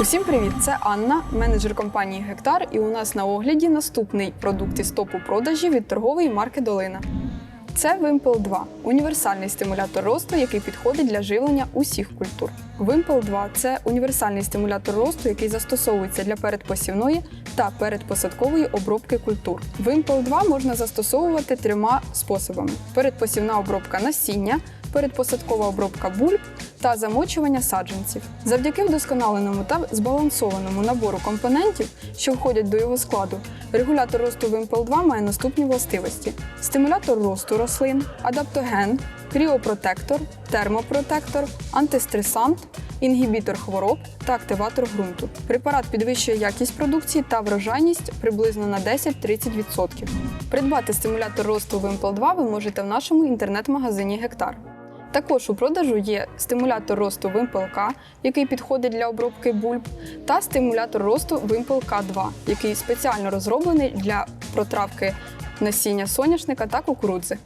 Усім привіт! Це Анна, менеджер компанії Гектар, і у нас на огляді наступний продукт із топу продажі від торгової марки Долина. Це Вимпел 2 універсальний стимулятор росту, який підходить для живлення усіх культур. Вимпел 2 це універсальний стимулятор росту, який застосовується для передпосівної та передпосадкової обробки культур. Вимпел 2 можна застосовувати трьома способами: передпосівна обробка насіння, передпосадкова обробка бульб та замочування саджанців. Завдяки вдосконаленому та збалансованому набору компонентів, що входять до його складу, регулятор росту Вимпел 2 має наступні властивості: стимулятор росту рослин, адаптоген, кріопротектор, термопротектор, антистресант, інгібітор хвороб та активатор ґрунту. Препарат підвищує якість продукції та врожайність приблизно на 10-30%. Придбати стимулятор росту Вимпел 2 ви можете в нашому інтернет-магазині Гектар. Також у продажу є стимулятор росту Вимпел-К, який підходить для обробки бульб, та стимулятор росту Вимпел-К2, який спеціально розроблений для протравки насіння соняшника та кукурудзи.